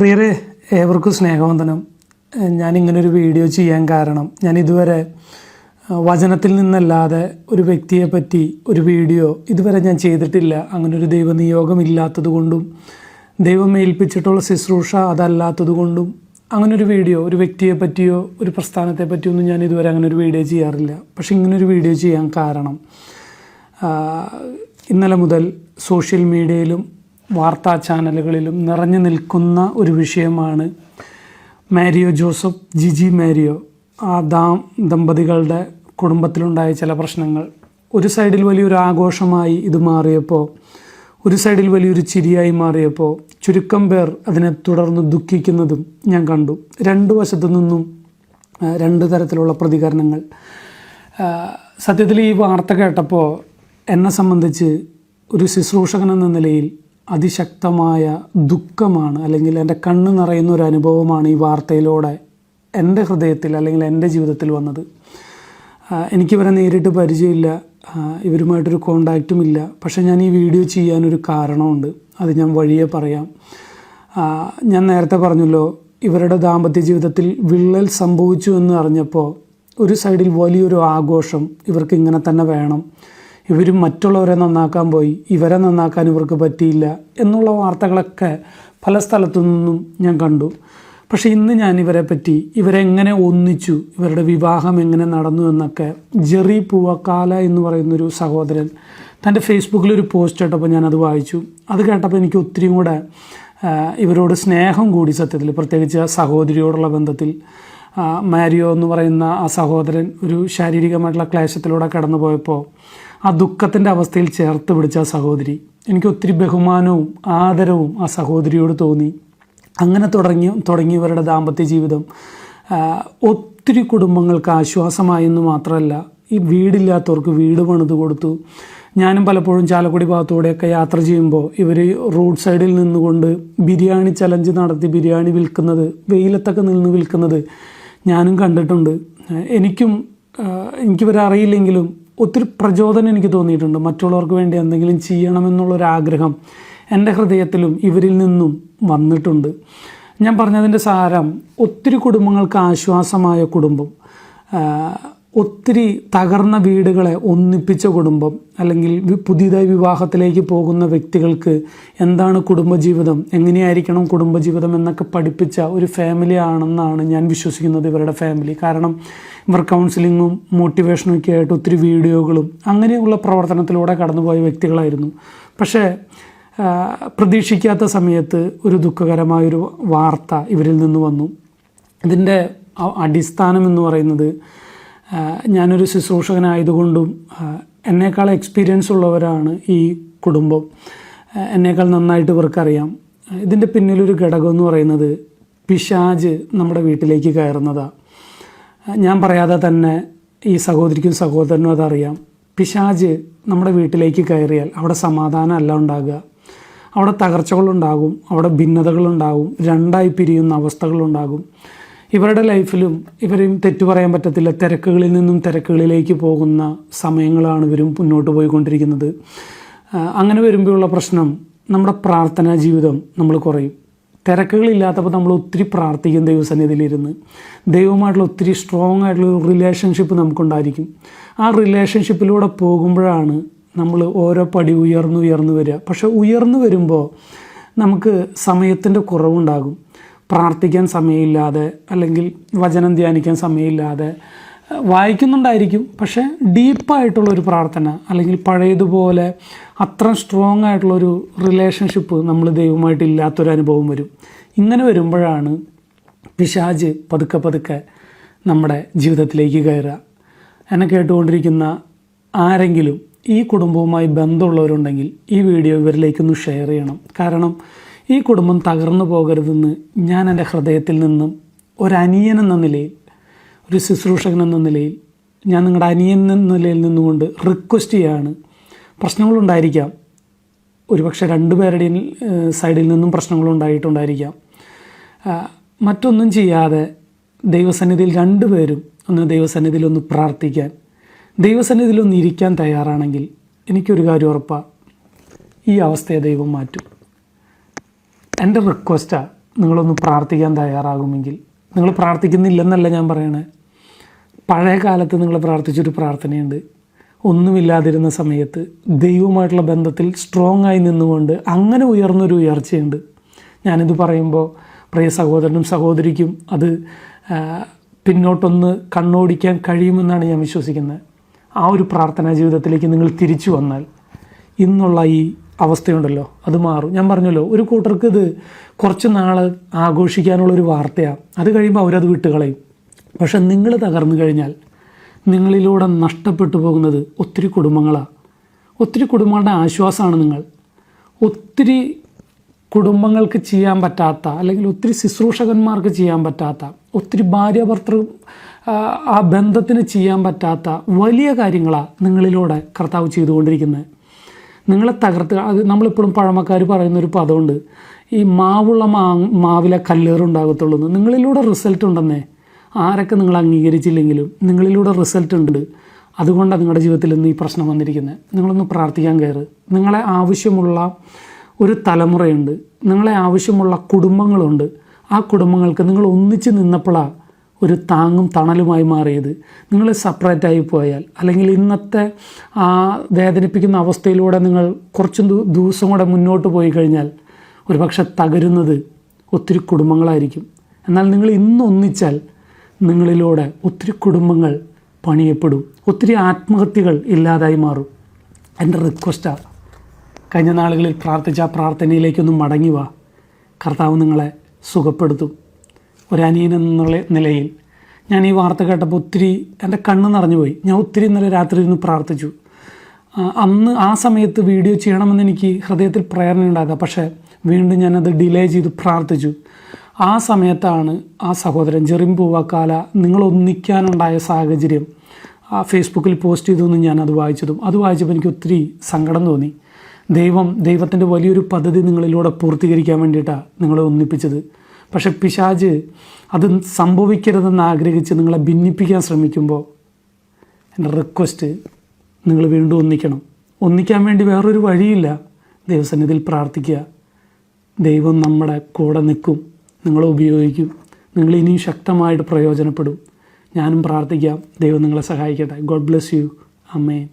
പ്രിയരെ ഏവർക്കും സ്നേഹവന്ദനം. ഞാനിങ്ങനൊരു വീഡിയോ ചെയ്യാൻ കാരണം ഞാൻ ഇതുവരെ വചനത്തിൽ നിന്നല്ലാതെ ഒരു വ്യക്തിയെ പറ്റി ഒരു വീഡിയോ ഇതുവരെ ഞാൻ ചെയ്തിട്ടില്ല. അങ്ങനൊരു ദൈവനിയോഗം ഇല്ലാത്തത് കൊണ്ടും ദൈവം ഏൽപ്പിച്ചിട്ടുള്ള ശുശ്രൂഷ അതല്ലാത്തത് കൊണ്ടും അങ്ങനെ ഒരു വീഡിയോ ഒരു വ്യക്തിയെ പറ്റിയോ ഒരു പ്രസ്ഥാനത്തെ പറ്റിയോ ഒന്നും ഞാൻ ഇതുവരെ അങ്ങനെ ഒരു വീഡിയോ ചെയ്യാറില്ല. പക്ഷെ ഇങ്ങനൊരു വീഡിയോ ചെയ്യാൻ കാരണം ഇന്നലെ മുതൽ സോഷ്യൽ മീഡിയയിലും വാർത്താ ചാനലുകളിലും നിറഞ്ഞു നിൽക്കുന്ന ഒരു വിഷയമാണ് മാരിയോ ജോസഫ് ജിജി മാരിയോ. ആ ദാം ദമ്പതികളുടെ കുടുംബത്തിലുണ്ടായ ചില പ്രശ്നങ്ങൾ. ഒരു സൈഡിൽ വലിയൊരു ആഘോഷമായി ഇത് മാറിയപ്പോൾ ഒരു സൈഡിൽ വലിയൊരു ചിരിയായി മാറിയപ്പോൾ ചുരുക്കം പേർ അതിനെ തുടർന്ന് ദുഃഖിക്കുന്നതും ഞാൻ കണ്ടു. രണ്ട് വശത്തു നിന്നും രണ്ട് തരത്തിലുള്ള പ്രതികരണങ്ങൾ. സത്യത്തിൽ ഈ വാർത്ത കേട്ടപ്പോൾ എന്നെ സംബന്ധിച്ച് ഒരു ശുശ്രൂഷകൻ എന്ന നിലയിൽ അതിശക്തമായ ദുഃഖമാണ് അല്ലെങ്കിൽ എന്റെ കണ്ണ് നിറയുന്ന ഒരു അനുഭവമാണ് ഈ വാർത്തയിലൂടെ എന്റെ ഹൃദയത്തിൽ അല്ലെങ്കിൽ എന്റെ ജീവിതത്തിൽ വന്നത്. എനിക്കിവരെ നേരിട്ട് പരിചയമില്ല. ഇവരുമായിട്ടൊരു കോണ്ടാക്റ്റും ഇല്ല പക്ഷേ ഞാൻ ഈ വീഡിയോ ചെയ്യാനൊരു കാരണമുണ്ട്. അത് ഞാൻ വഴിയെ പറയാം. ഞാൻ നേരത്തെ പറഞ്ഞല്ലോ ഇവരുടെ ദാമ്പത്യ ജീവിതത്തിൽ വിള്ളൽ സംഭവിച്ചു എന്ന് അറിഞ്ഞപ്പോൾ ഒരു സൈഡിൽ വലിയൊരു ആഘോഷം ഇവർക്ക് ഇങ്ങനെ തന്നെ വേണം. ഇവരും മറ്റുള്ളവരെ നന്നാക്കാൻ പോയി ഇവരെ നന്നാക്കാൻ ഇവർക്ക് പറ്റിയില്ല എന്നുള്ള വാർത്തകളൊക്കെ പല സ്ഥലത്തു നിന്നും ഞാൻ കണ്ടു. പക്ഷേ ഇന്ന് ഞാൻ ഇവരെ പറ്റി ഇവരെങ്ങനെ ഒന്നിച്ചു ഇവരുടെ വിവാഹം എങ്ങനെ നടന്നു എന്നൊക്കെ ജെറി പൂവക്കാല എന്ന് പറയുന്നൊരു സഹോദരൻ തന്റെ ഫേസ്ബുക്കിൽ ഒരു പോസ്റ്റ് ഇട്ടപ്പോൾ ഞാനത് വായിച്ചു. അത് കേട്ടപ്പോൾ എനിക്ക് ഒത്തിരിയും കൂടെ ഇവരോട് സ്നേഹം കൂടി സത്യത്തിൽ പ്രത്യേകിച്ച് ആ സഹോദരിയോടുള്ള ബന്ധത്തിൽ. മാരിയോ എന്ന് പറയുന്ന ആ സഹോദരൻ ഒരു ശാരീരികമായിട്ടുള്ള ക്ലേശത്തിലൂടെ കടന്നു പോയപ്പോൾ ആ ദുഃഖത്തിന്റെ അവസ്ഥയിൽ ചേർത്ത് പിടിച്ച ആ സഹോദരി. എനിക്ക് ഒത്തിരി ബഹുമാനവും ആദരവും ആ സഹോദരിയോട് തോന്നി. അങ്ങനെ തുടങ്ങി തുടങ്ങിയവരുടെ ദാമ്പത്യ ജീവിതം ഒത്തിരി കുടുംബങ്ങൾക്ക് ആശ്വാസമായെന്ന് മാത്രമല്ല ഈ വീടില്ലാത്തവർക്ക് വീട് പണിത് കൊടുത്തു. ഞാനും പലപ്പോഴും ചാലക്കുടി ഭാഗത്തൂടെയൊക്കെ യാത്ര ചെയ്യുമ്പോൾ ഇവർ റോഡ് സൈഡിൽ നിന്നുകൊണ്ട് ബിരിയാണി ചലഞ്ച് നടത്തി ബിരിയാണി വിൽക്കുന്നത് വെയിലത്തൊക്കെ നിന്ന് വിൽക്കുന്നത് ഞാനും കണ്ടിട്ടുണ്ട്. എനിക്കും എനിക്കിവരറിയില്ലെങ്കിലും ഒത്തിരി പ്രചോദനം എനിക്ക് തോന്നിയിട്ടുണ്ട്. മറ്റുള്ളവർക്ക് വേണ്ടി എന്തെങ്കിലും ചെയ്യണമെന്നുള്ളൊരാഗ്രഹം എന്റെ ഹൃദയത്തിലും ഇവരിൽ നിന്നും വന്നിട്ടുണ്ട്. ഞാൻ പറഞ്ഞതിന്റെ സാരം ഒത്തിരി കുടുംബങ്ങൾക്ക് ആശ്വാസമായ കുടുംബം. ഒത്തിരി തകർന്ന വീടുകളെ ഒന്നിപ്പിച്ച കുടുംബം അല്ലെങ്കിൽ പുതിയതായി വിവാഹത്തിലേക്ക് പോകുന്ന വ്യക്തികൾക്ക് എന്താണ് കുടുംബജീവിതം? എങ്ങനെയായിരിക്കണം കുടുംബജീവിതം എന്നൊക്കെ പഠിപ്പിച്ച ഒരു ഫാമിലി ആണെന്നാണ് ഞാൻ വിശ്വസിക്കുന്നത് ഇവരുടെ ഫാമിലി കാരണം ഇവർ കൗൺസിലിങ്ങും മോട്ടിവേഷനും ഒക്കെ ആയിട്ട് ഒത്തിരി വീഡിയോകളും അങ്ങനെയുള്ള പ്രവർത്തനത്തിലൂടെ കടന്നുപോയ വ്യക്തികളായിരുന്നു. പക്ഷേ പ്രതീക്ഷിക്കാത്ത സമയത്ത് ഒരു ദുഃഖകരമായൊരു വാർത്ത ഇവരിൽ നിന്ന് വന്നു. ഇതിന്റെ അടിസ്ഥാനം എന്ന് പറയുന്നത് ഞാനൊരു ശുശ്രൂഷകനായതുകൊണ്ടും എന്നേക്കാൾ എക്സ്പീരിയൻസ് ഉള്ളവരാണ് ഈ കുടുംബം. എന്നേക്കാൾ നന്നായിട്ട് ഇവർക്കറിയാം. ഇതിന്റെ പിന്നിലൊരു ഘടകം എന്ന് പറയുന്നത് പിശാജ് നമ്മുടെ വീട്ടിലേക്ക് കയറുന്നതാണ് ഞാൻ പറയാതെ തന്നെ ഈ സഹോദരിക്കും സഹോദരനും അതറിയാം. പിശാജ് നമ്മുടെ വീട്ടിലേക്ക് കയറിയാൽ അവിടെ സമാധാനമല്ല ഉണ്ടാകുക. അവിടെ തകർച്ചകളുണ്ടാകും അവിടെ ഭിന്നതകളുണ്ടാകും രണ്ടായി പിരിയുന്ന അവസ്ഥകളുണ്ടാകും. ഇവരുടെ ലൈഫിലും ഇവരെയും തെറ്റു പറയാൻ പറ്റത്തില്ല. തിരക്കുകളിൽ നിന്നും തിരക്കുകളിലേക്ക് പോകുന്ന സമയങ്ങളാണ് ഇവരും മുന്നോട്ട് പോയിക്കൊണ്ടിരിക്കുന്നത്. അങ്ങനെ വരുമ്പോഴുള്ള പ്രശ്നം നമ്മുടെ പ്രാർത്ഥനാ ജീവിതം നമ്മൾ കുറയും. തിരക്കുകളില്ലാത്തപ്പോൾ നമ്മൾ ഒത്തിരി പ്രാർത്ഥിക്കും ദൈവസന്നിധിയിലിരുന്ന്. ദൈവമായിട്ടുള്ള ഒത്തിരി സ്ട്രോങ് ആയിട്ടുള്ള റിലേഷൻഷിപ്പ് നമുക്കുണ്ടായിരിക്കും. ആ റിലേഷൻഷിപ്പിലൂടെ പോകുമ്പോഴാണ് നമ്മൾ ഓരോ പടി ഉയർന്നു ഉയർന്നു വരിക. പക്ഷെ ഉയർന്നു വരുമ്പോൾ നമുക്ക് സമയത്തിന്റെ കുറവുണ്ടാകും. പ്രാർത്ഥിക്കാൻ സമയമില്ലാതെ അല്ലെങ്കിൽ വചനം ധ്യാനിക്കാൻ സമയമില്ലാതെ വായിക്കുന്നുണ്ടായിരിക്കും. പക്ഷേ ഡീപ്പായിട്ടുള്ളൊരു പ്രാർത്ഥന അല്ലെങ്കിൽ പഴയതുപോലെ അത്ര സ്ട്രോങ് ആയിട്ടുള്ളൊരു റിലേഷൻഷിപ്പ് നമ്മൾ ദൈവമായിട്ട് ഇല്ലാത്തൊരു അനുഭവം വരും. ഇങ്ങനെ വരുമ്പോഴാണ് പിശാജ് പതുക്കെ പതുക്കെ നമ്മുടെ ജീവിതത്തിലേക്ക് കയറുക. എന്നെ കേട്ടുകൊണ്ടിരിക്കുന്ന ആരെങ്കിലും ഈ കുടുംബവുമായി ബന്ധമുള്ളവരുണ്ടെങ്കിൽ ഈ വീഡിയോ ഇവരിലേക്കൊന്ന് ഷെയർ ചെയ്യണം. കാരണം ഈ കുടുംബം തകർന്നു പോകരുതെന്ന് ഞാൻ എന്റെ ഹൃദയത്തിൽ നിന്നും ഒരനിയൻ എന്ന നിലയിൽ ഒരു ശുശ്രൂഷകൻ എന്ന നിലയിൽ ഞാൻ നിങ്ങളുടെ അനിയൻ എന്ന നിലയിൽ നിന്നുകൊണ്ട് റിക്വസ്റ്റ് ചെയ്യാണ്. പ്രശ്നങ്ങളുണ്ടായിരിക്കാം. ഒരുപക്ഷെ രണ്ടുപേരുടെയും സൈഡിൽ നിന്നും പ്രശ്നങ്ങളുണ്ടായിട്ടുണ്ടായിരിക്കാം. മറ്റൊന്നും ചെയ്യാതെ ദൈവസന്നിധിയിൽ രണ്ടുപേരും ഒന്ന് ദൈവസന്നിധിയിൽ ഒന്ന് പ്രാർത്ഥിക്കാൻ ദൈവസന്നിധിയിൽ ഒന്ന് ഇരിക്കാൻ തയ്യാറാണെങ്കിൽ എനിക്കൊരു കാര്യം ഉറപ്പാണ് ഈ അവസ്ഥയെ ദൈവം മാറ്റും. എന്റെ റിക്വസ്റ്റാണ് നിങ്ങളൊന്ന് പ്രാർത്ഥിക്കാൻ തയ്യാറാകുമെങ്കിൽ. നിങ്ങൾ പ്രാർത്ഥിക്കുന്നില്ലെന്നല്ല ഞാൻ പറയണേ. പഴയ കാലത്ത് നിങ്ങൾ പ്രാർത്ഥിച്ചൊരു പ്രാർത്ഥനയുണ്ട്. ഒന്നുമില്ലാതിരുന്ന സമയത്ത് ദൈവവുമായിട്ടുള്ള ബന്ധത്തിൽ സ്ട്രോങ് ആയി നിന്നുകൊണ്ട് അങ്ങനെ ഉയർന്നൊരു ഉയർച്ചയുണ്ട്. ഞാനിത് പറയുമ്പോൾ പ്രിയ സഹോദരനും സഹോദരിക്കും അത് പിന്നോട്ടൊന്ന് കണ്ണോടിക്കാൻ കഴിയുമെന്നാണ് ഞാൻ വിശ്വസിക്കുന്നത്. ആ ഒരു പ്രാർത്ഥനാ ജീവിതത്തിലേക്ക് നിങ്ങൾ തിരിച്ചു വന്നാൽ ഇന്നുള്ള ഈ അവസ്ഥയുണ്ടല്ലോ. അത് മാറും. ഞാൻ പറഞ്ഞല്ലോ ഒരു കൂട്ടർക്ക് ഇത് കുറച്ച് നാൾ ആഘോഷിക്കാനുള്ളൊരു വാർത്തയാണ് അത് കഴിയുമ്പോൾ അവരത് വിട്ടുകളയും. പക്ഷെ നിങ്ങൾ തകർന്നു കഴിഞ്ഞാൽ നിങ്ങളിലൂടെ നഷ്ടപ്പെട്ടു പോകുന്നത് ഒത്തിരി കുടുംബങ്ങളാണ് ഒത്തിരി കുടുംബങ്ങളുടെ ആശ്വാസമാണ് നിങ്ങൾ. ഒത്തിരി കുടുംബങ്ങൾക്ക് ചെയ്യാൻ പറ്റാത്ത അല്ലെങ്കിൽ ഒത്തിരി ശുശ്രൂഷകന്മാർക്ക് ചെയ്യാൻ പറ്റാത്ത ഒത്തിരി ഭാര്യ ഭർത്തൃ ആ, ബന്ധത്തിന് ചെയ്യാൻ പറ്റാത്ത വലിയ കാര്യങ്ങളാണ് നിങ്ങളിലൂടെ കർത്താവ് ചെയ്തുകൊണ്ടിരിക്കുന്നത്. നിങ്ങളെ തകർത്ത് അത് നമ്മളിപ്പോഴും പഴമക്കാർ പറയുന്നൊരു പദമുണ്ട്. ഈ മാവുള്ള മാ മാവിലെ കല്ലേറുണ്ടാകത്തുള്ളൂ എന്ന് നിങ്ങളിലൂടെ റിസൾട്ട് ഉണ്ടെന്നേ. ആരൊക്കെ നിങ്ങൾ അംഗീകരിച്ചില്ലെങ്കിലും നിങ്ങളിലൂടെ റിസൾട്ട് ഉണ്ട്. അതുകൊണ്ടാണ് നിങ്ങളുടെ ജീവിതത്തിൽ ഇന്ന് ഈ പ്രശ്നം വന്നിരിക്കുന്നത് നിങ്ങളൊന്ന് പ്രാർത്ഥിക്കാൻ കയറ്. നിങ്ങളെ ആവശ്യമുള്ള ഒരു തലമുറയുണ്ട്. നിങ്ങളെ ആവശ്യമുള്ള കുടുംബങ്ങളുണ്ട്. ആ കുടുംബങ്ങൾക്ക് നിങ്ങൾ ഒന്നിച്ച് നിന്നപ്പോഴാണ് ഒരു താങ്ങും തണലുമായി മാറിയത്. നിങ്ങൾ സെപ്പറേറ്റായി പോയാൽ അല്ലെങ്കിൽ ഇന്നത്തെ ആ വേദനിപ്പിക്കുന്ന അവസ്ഥയിലൂടെ നിങ്ങൾ കുറച്ചും ദിവസം കൂടെ മുന്നോട്ട് പോയി കഴിഞ്ഞാൽ ഒരുപക്ഷെ തകരുന്നത് ഒത്തിരി കുടുംബങ്ങളായിരിക്കും. എന്നാൽ നിങ്ങൾ ഇന്ന് ഒന്നിച്ചാൽ നിങ്ങളിലൂടെ ഒത്തിരി കുടുംബങ്ങൾ പണിയപ്പെടും. ഒത്തിരി ആത്മഹത്യകൾ ഇല്ലാതായി മാറും. എന്റെ റിക്വസ്റ്റാണ് കഴിഞ്ഞ നാളുകളിൽ പ്രാർത്ഥിച്ച ആ പ്രാർത്ഥനയിലേക്കൊന്നും മടങ്ങി വാ. കർത്താവ് നിങ്ങളെ സുഖപ്പെടുത്തും. ഒരനിയൻ എന്നുള്ള നിലയിൽ ഞാൻ ഈ വാർത്ത കേട്ടപ്പോൾ ഒത്തിരി എന്റെ കണ്ണ് നിറഞ്ഞുപോയി. ഞാൻ ഒത്തിരി ഇന്നലെ രാത്രി ഇരുന്ന് പ്രാർത്ഥിച്ചു. അന്ന് ആ സമയത്ത് വീഡിയോ ചെയ്യണമെന്ന് എനിക്ക് ഹൃദയത്തിൽ പ്രേരണ ഉണ്ടാകുക പക്ഷേ വീണ്ടും ഞാനത് ഡിലേ ചെയ്ത് പ്രാർത്ഥിച്ചു. ആ സമയത്താണ് ആ സഹോദരൻ ജെറിം പൂവാക്കാല നിങ്ങൾ ഒന്നിക്കാനുണ്ടായ സാഹചര്യം ആ ഫേസ്ബുക്കിൽ പോസ്റ്റ് ചെയ്തു എന്ന് അത് വായിച്ചതും. അത് വായിച്ചപ്പോൾ എനിക്ക് ഒത്തിരി സങ്കടം തോന്നി. ദൈവം ദൈവത്തിന്റെ വലിയൊരു പദ്ധതി നിങ്ങളിലൂടെ പൂർത്തീകരിക്കാൻ വേണ്ടിയിട്ടാണ് നിങ്ങളെ ഒന്നിപ്പിച്ചത്. പക്ഷെ പിശാജ് അത് സംഭവിക്കരുതെന്ന് ആഗ്രഹിച്ച് നിങ്ങളെ ഭിന്നിപ്പിക്കാൻ ശ്രമിക്കുമ്പോൾ എന്റെ റിക്വസ്റ്റ് നിങ്ങൾ വീണ്ടും ഒന്നിക്കണം. ഒന്നിക്കാൻ വേണ്ടി വേറൊരു വഴിയില്ല. ദൈവസന്നിധിയിൽ പ്രാർത്ഥിക്കുക. ദൈവം നമ്മുടെ കൂടെ നിൽക്കും. നിങ്ങളെ ഉപയോഗിക്കും. നിങ്ങൾ ഇനിയും ശക്തമായിട്ട് പ്രയോജനപ്പെടും. ഞാനും പ്രാർത്ഥിക്കാം. ദൈവം നിങ്ങളെ സഹായിക്കട്ടെ. ഗോഡ് ബ്ലെസ് യു അമ്മേ